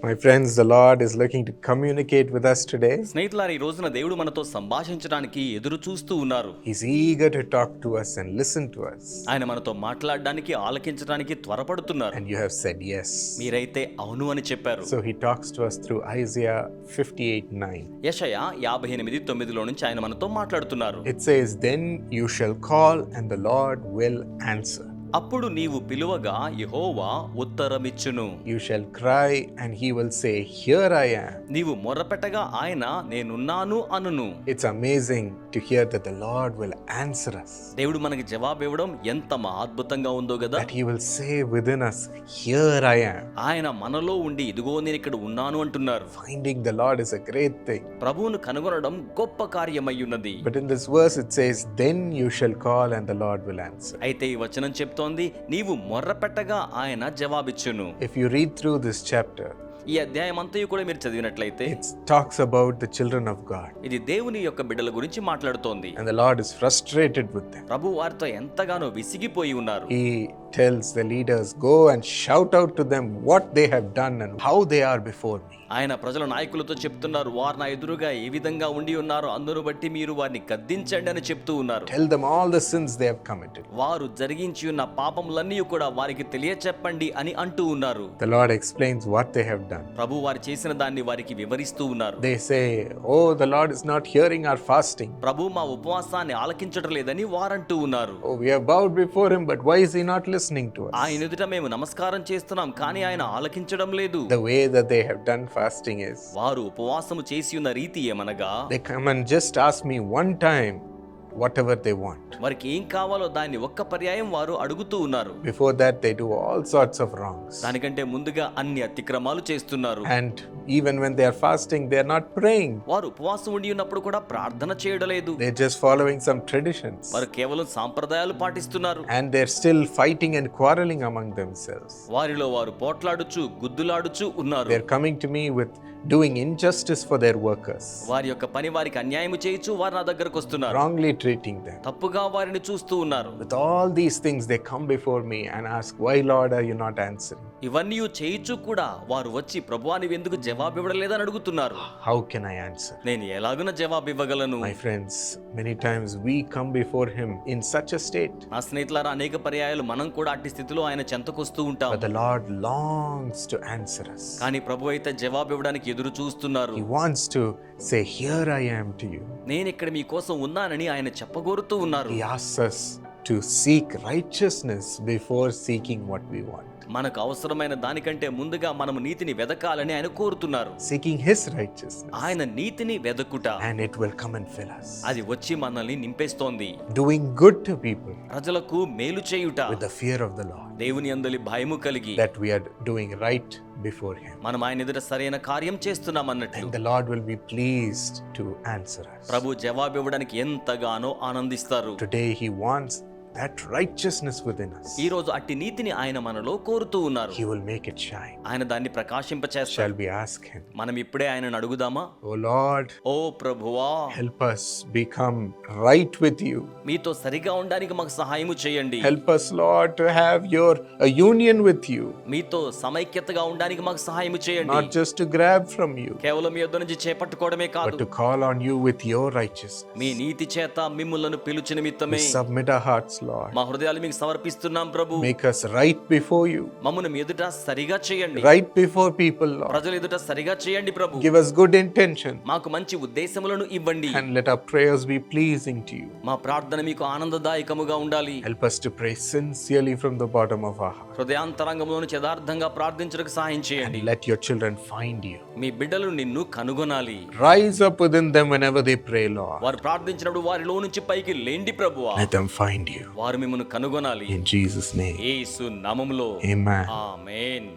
My friends, the Lord is looking to communicate with us today. స్నేహితులారు ఈ రోజున దేవుడు మనతో సంభాషించడానికి ఎదురు చూస్తూ ఉన్నారు He's eager to talk to us and listen to us. ఆయన మనతో మాట్లాడడానికి ఆలకించడానికి త్వరపడుతున్నారు And you have said yes. మీరైతే అవును అని చెప్పారు So he talks to us through Isaiah 58 9. Yeshaya యాభై ఎనిమిది తొమ్మిదిలో నుంచి ఆయన మనతో మాట్లాడుతున్నారు It says, Then you shall call, and the Lord will answer. అప్పుడు నీవు పిలువగా యహోవా ఉత్తరమిచ్చును. You shall cry and he will say here I am నీవు మొరపెట్టగా ఆయన నేనున్నాను అనును. It's amazing to hear that the Lord will answer us. దేవుడు మనకి జవాబు ఇవ్వడం ఎంత అద్భుతంగా ఉందో కదా. That he will say within us here I am ఆయన మనలో ఉండి ఇదిగో నేను ఇక్కడ ఉన్నాను అంటున్నారు. Finding the Lord is a great thing ప్రభువును కనుగొనడం గొప్ప కార్యమయ్యున్నది but in this verse it says then you shall call and the Lord will answer అయితే ఈ వచనం చెప్తే చెప్తోంది నీవు మొర్రపెట్టగా ఆయన జవాబిచ్చును. If you read through this chapter ఈ అధ్యాయం అంతయు కూడా మీరు చదివినట్లయితే it's talks about the children of God ఇది దేవుని యొక్క బిడ్డల గురించి మాట్లాడుతోంది. And the Lord is frustrated with them ప్రభు వారితో ఎంతగానో విసిగిపోయి ఉన్నారు. He tells the leaders go and shout out to them what they have done and how they are before me ఆయన ప్రజల నాయకులతో చెప్తున్నారు వారు నా ఎదురుగా ఏ విధంగా ఉండి ఉన్నారు అందును బట్టి మీరు వారిని గద్దించండి అని చెప్తూ ఉన్నారు. Tell all the sins they have committed వారు జరిగించి ఉన్న పాపములన్నీ కూడా వారికి తెలియచెప్పండి అని అంటూ ఉన్నారు. The Lord explains what they done ప్రభు వారు చేసిన దాన్ని వారికి వివరిస్తూ ఉన్నారు. They say oh the Lord is not hearing our fasting ప్రభు మా ఉపవాసాన్ని ఆలకించడం లేదని వారంటూ ఉన్నారు. ఓ we bowed before him but why is not listen to us? ఆయన ఎదుట మేము నమస్కారం చేస్తున్నాం కానీ ఆయన ఆలకించడం లేదు The way that they have done fasting is వారు ఉపవాసము చేసి ఉన్న రీతి ఏమనగా they come and just ask me one time whatever they want. వారికి ఏం కావాలో దాన్ని ఒక్క పర్యాయం వారు అడుగుతూ ఉన్నారు Before that, they do all sorts of wrongs. దానికంటే ముందుగా అన్ని అతిక్రమాలు చేస్తున్నారు And even when they are fasting, they are not praying. వారు ఉపవాసం ఉండి ఉన్నప్పుడు కూడా ప్రార్థన చేయడం లేదు They're just following some traditions. వారు కేవలం సాంప్రదాయాలు పాటిస్తున్నారు And they're still fighting and quarreling among themselves. వారిలో వారు పోట్లాడుచు గుద్దులాడుచు ఉన్నారు They're coming to me with doing injustice for their workers, వారి యొక్క పని వారికి అన్యాయం చేయొచ్చు వారు నా దగ్గరకు వస్తున్నారు wrongly ట్రీటింగ్ దెమ్ తప్పుగా వారిని చూస్తూ ఉన్నారు. With all these things they come before me and ask why Lord are you not answer ఇవన్నీ చేయించు కూడా వారు వచ్చి ప్రభువాని ఎందుకు జవాబు ఇవ్వలేదని అడుగుతున్నారు? హౌ కెన్ ఐ ఆన్సర్ నేను ఎలాగున జవాబు ఇవ్వగలను my friends many times we come before him in such a state నా స్నేహితులారా అనేక పర్యాయాలు మనం కూడా అట్టి స్థితిలో ఆయన చెంతకొస్తూ ఉంటాం. The Lord longs to answer us కానీ ప్రభువైతే జవాబు ఇవ్వడానికి ఎదురు చూస్తున్నారు. He wants to say, Here I am to you. నేను ఇక్కడ మీకోసం ఉన్నానని ఆయన చెప్పగోరుతూ ఉన్నారు He asks us to seek righteousness before seeking what we want. మనకు అవసరమైన దానికంటే ముందుగా మనం నీతిని వెదకాలని ఆయన కోరుతున్నారు. సీకింగ్ హిస్ రైట్‌నెస్ ఆయన నీతిని వెదకుట. And it will come fill us. అది వచ్చి మనల్ని నింపేస్తోంది. డూయింగ్ గుడ్ పీపుల్ ప్రజలకు మేలు చేయుట. The fear of the Lord దేవుని యందలి భయము కలిగి. That we are doing right before మనం ఆయన ఎదుట సరైన కార్యం చేస్తున్నాం అన్నట్టు. The Lord will be pleased to answer ప్రభు జవాబు ఇవ్వడానికి ఎంతగానో ఆనందిస్తారు. Today he wants that righteousness within us. ఈ రోజు అట్టి నీతిని ఆయన మనలో కోరుతూ ఉన్నారు He will make it shine. ఆయన దాన్ని ప్రకాశింపచేస్తారు Shall we ask Him? మనం ఇప్పుడే ఆయనను అడుగుదామా Oh Lord, ఓ ప్రభువా help us become right with you. మీతో సరిగా ఉండడానికి మాకు సహాయము చేయండి Help us, Lord, to have your a union with you, మీతో సమైక్యతగా ఉండడానికి మాకు సహాయము చేయండి not just to grab from you, కేవలం మీ యొద్ద నుంచి చేపట్టుకోవడమే but కాదు to call on you with your righteousness. మీ నీతి చేత మిమ్ములను పిలుచు నిమిత్తమే submit our hearts, Lord. మా హృదయాలు మీకు సమర్పిస్తున్నాం ప్రభు Make us right before you, మమ్మను మీ ఎదుట సరిగా చేయండి right before people, Lord. ప్రజల ఎదుట సరిగా చేయండి ప్రభు Give us good intention, మాకు మంచి ఉద్దేశములను ఇవ్వండి and let our prayers be pleasing to you. మా ప్రార్థన మీకు ఆనందదాయకముగా ఉండాలి Help us to pray sincerely from the bottom of our heart. హృదయాంతరంగంలోని యథార్థంగా ప్రార్థించడానికి సహాయం చేయండి Let your children find you. మీ బిడ్డలు నిన్ను కనుగొనాలి Rise up within them whenever they pray, Lord. వారు ప్రార్థించినప్పుడు వారిలో నుంచి పైకి లేండి ప్రభువా Let them find you. వారు మిమ్మల్ని కనుగొనాలి Jesus' name. యేసు నామములో. ఆమేన్